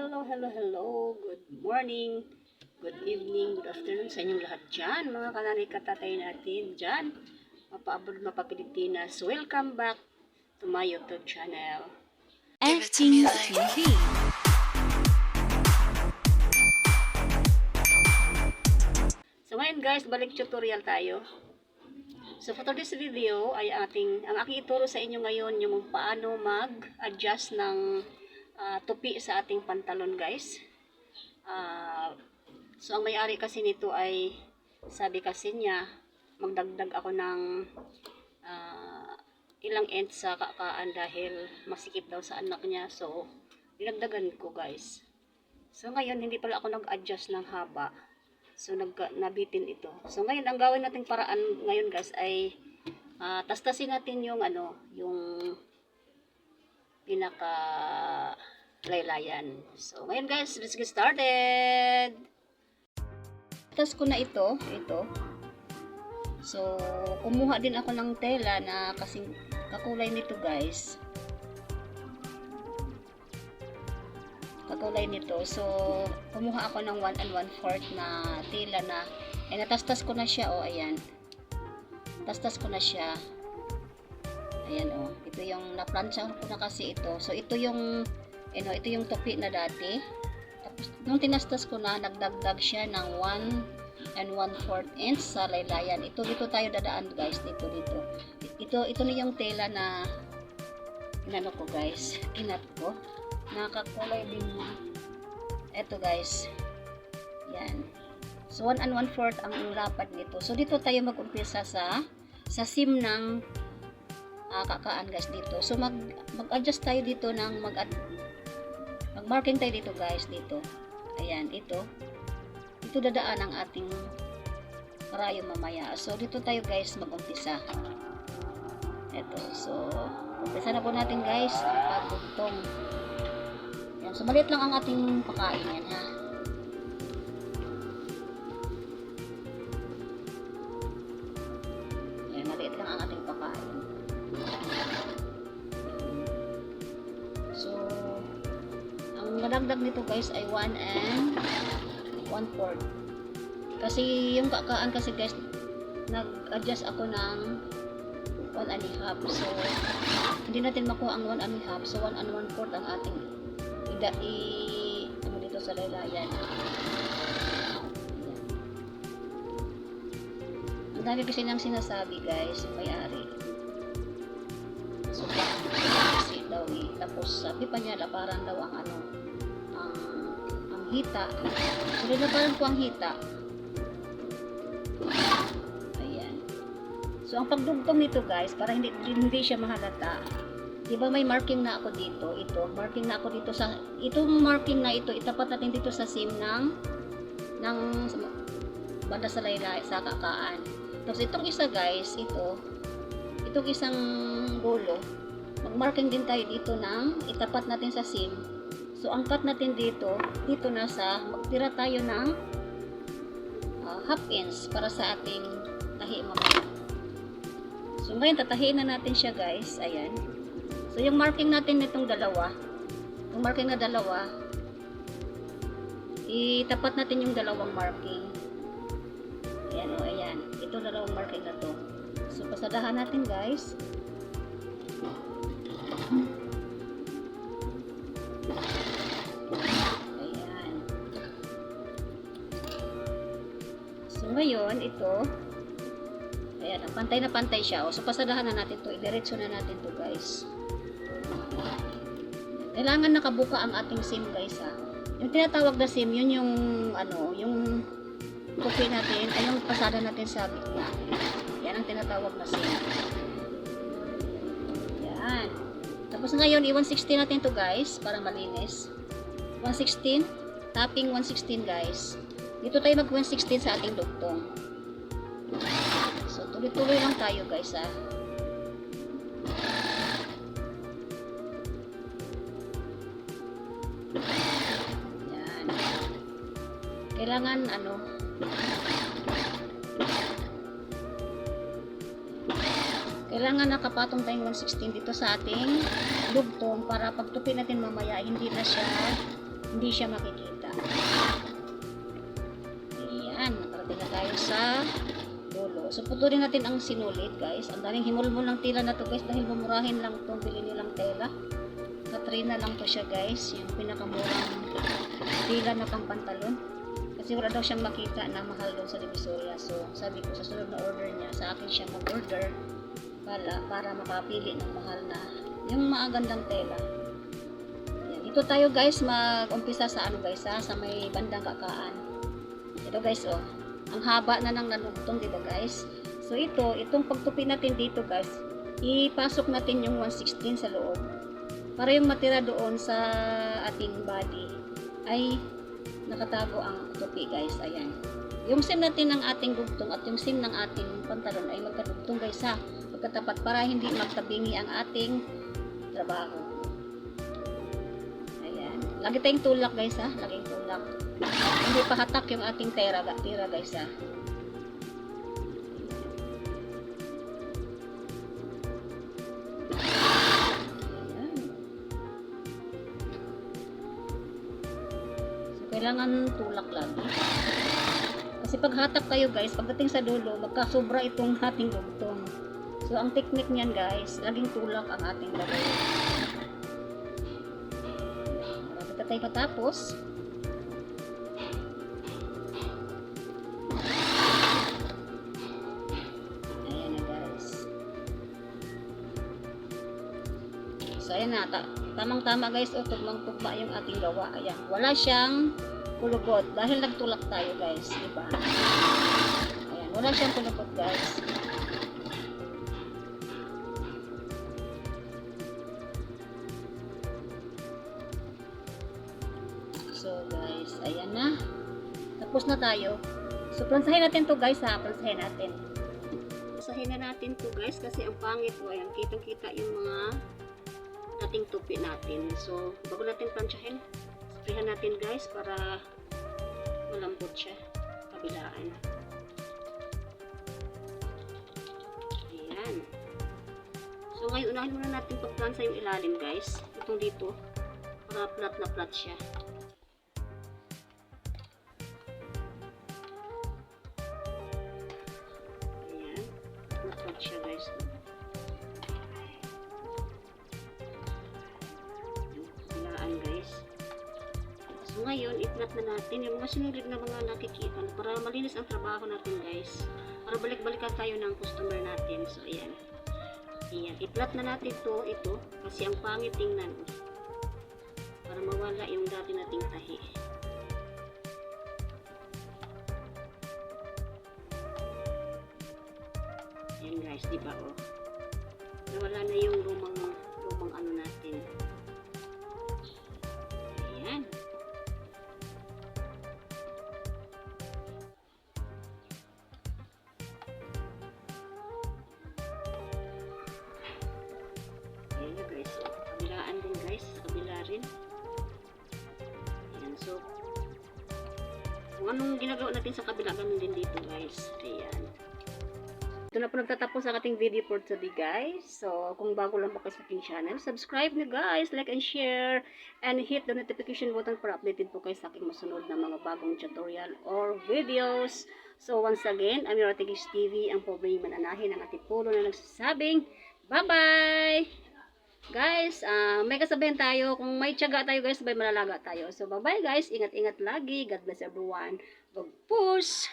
hello, hello, hello. Good morning, good evening, good afternoon sa inyong lahat dyan. Mga kanari katatay natin dyan. Mapaabot, mapapilipinas. Welcome back to my YouTube channel. FG TV. So ngayon guys, balik tutorial tayo. So for this video ay ating ang aking ituro sa inyo ngayon yung paano mag-adjust ng ah, tupi sa ating pantalon guys. Ah, so ang may-ari kasi nito ay sabi kasi niya magdagdag ako ng ah, ilang ends sa kakaan dahil masikip daw sa anak niya. So dinagdagan ko guys. So ngayon hindi pala ako nag-adjust ng haba. So nag nabitin ito. So ngayon ang gawin nating paraan ngayon guys ay ah, tastasin natin yung ano, yung pinaka laylayan. So ngayon guys, let's get started. Tas ko na ito, ito. So kumuha din ako ng tela na kasing kakulay nito guys. kakulay nito. So, kumuha ako ng 1 and 1 fourth na tela na, eh, natastas ko na siya, oh, ayan. Tastas ko na siya. Ayan, oh. Ito yung, naplansya ko na kasi ito. So, ito yung, know, ito yung topi na dati. Tapos, nung tinastas ko na, nagdagdag siya ng 1 and 1 fourth inch sa laylayan. Ito, dito tayo dadaan, guys. Dito, dito. Ito, ito na yung tela na, inano ko, guys. Kinat ko nakakulay din na eto guys yan so 1 and 1 fourth ang lapad nito so dito tayo mag-umpisa sa sa sim ng uh, kakaan guys dito. So mag mag-adjust tayo dito ng mag mag marking tayo dito guys dito. Ayan ito ito dadaan ang ating karayo mamaya. So dito tayo guys mag-umpisa. Eto so umpisa na po natin guys ang pagbugtong yan. So, maliit lang ang ating pakain yan, ha? Ang nadagdag nito guys ay 1 and 1 fourth. Kasi yung kakaan kasi guys, nag-adjust ako ng 1 and a half. So, hindi natin makuha ang 1 and a half. So, 1 and 1 fourth ang ating ida i ano dito sa laylayan. Ayan. Ang dami kasi nang sinasabi guys, yung may-ari. So, kasi daw eh. Tapos sabi pa niya, parang daw ang ano, hita. So, parang ko ang hita. Ayan. So, ang pagdugtong nito guys, para hindi, hindi siya mahalata, Di ba may marking na ako dito? Ito, marking na ako dito sa itong marking na ito, itapat natin dito sa sim ng ng banda sa laylay sa kakaan. Tapos itong isa guys, ito itong isang dulo. Mag-marking din tayo dito ng itapat natin sa sim. So ang cut natin dito, dito na sa magtira tayo ng uh, half inch para sa ating tahi mamaya. So ngayon tatahiin na natin siya guys. Ayan. So, yung marking natin nitong dalawa, yung marking na dalawa, itapat natin yung dalawang marking. Ayan o, ayan. Ito dalawang marking na to. So, pasadahan natin guys. Ayan. Ngayon, ito, ayan, pantay na pantay siya. O, so, pasadahan na natin to. Idiretso na natin to guys. Kailangan nakabuka ang ating SIM guys ha. Yung tinatawag na SIM, yun yung ano, yung copy natin, ay yung pasada natin sa gitna. Yan ang tinatawag na SIM. Yan. Tapos ngayon, i-116 natin to guys, para malinis. 116, tapping 116 guys. Dito tayo mag 116 sa ating dugtong. So, tuloy-tuloy lang tayo guys ha. Yan. Kailangan ano Kailangan nakapatong tayong 116 dito sa ating dugtong para pagtupi natin mamaya hindi na siya hindi siya makikita. Sa dulo. So, putulin natin ang sinulit, guys. Ang daming himulmul ng tela na to, guys, dahil bumurahin lang itong bili nilang tela. Katrina lang to siya, guys. Yung pinakamurang tela na pang pantalon. Kasi wala daw siyang makita na mahal doon sa Divisoria. So, sabi ko sa sunod na order niya, sa akin siya mag-order para, para makapili ng mahal na yung magandang tela. Yan. Ito tayo guys, mag-umpisa sa ano guys ha, sa may bandang kakaan. Ito guys oh, ang haba na ng nanugtong dito guys. So ito, itong pagtupi natin dito guys, ipasok natin yung 116 sa loob. Para yung matira doon sa ating body ay nakatago ang tupi guys. Ayan. Yung seam natin ng ating dugtong at yung seam ng ating pantalon ay magkadugtong guys ha. Magkatapat para hindi magtabingi ang ating trabaho. Lagi tayong tulak guys ha. Laging tulak. Hindi pa hatak yung ating tira, tira guys ha. So, kailangan tulak lagi. Kasi pag hatak kayo guys, pagdating sa dulo, magkasobra itong ating dugtong. So, ang technique niyan guys, laging tulak ang ating lagay. Tayo matapos. Ayan na guys. So, ayan na. Ta Tamang-tama guys, o tugmang-tugma yung ating gawa. Ayan. Wala siyang kulugot dahil nagtulak tayo guys. Diba? Ayan. Wala siyang kulugot guys. Ayan na. Tapos na tayo. So plansahin natin to guys ha, plansahin natin. Plansahin na natin to guys kasi ang pangit ko ayan, kitang kita yung mga ating tupi natin. So bago natin plansahin, sprayan natin guys para malambot siya. Kabilaan. Ayan. So ngayon unahin muna natin pagplansa yung ilalim guys. Itong dito para flat na flat siya. Ngayon, i-flat na natin yung mga sinulid na mga nakikita para malinis ang trabaho natin guys. Para balik-balikan tayo ng customer natin. So ayan. Ayan. I-flat na natin to ito kasi ang pangit tingnan. Para mawala yung dati nating tahi. Ayan guys, di ba oh? Nawala na yung lumang Na guys. Kabilaan din guys. Sa kabila rin. Ayan. So, kung anong ginagawa natin sa kabila, ganun din dito guys. Ayan. Ito na po nagtatapos ang ating video for today guys. So, kung bago lang po kayo sa aking channel, subscribe na guys, like and share, and hit the notification button para updated po kayo sa aking masunod na mga bagong tutorial or videos. So, once again, I'm your Atigis TV, ang pobreng mananahin ng ating pulo na nagsasabing, bye-bye! Guys, ah, may kasabihan tayo, kung may tiyaga tayo guys, may malalaga tayo. So, bye-bye guys, ingat-ingat lagi, God bless everyone, God push!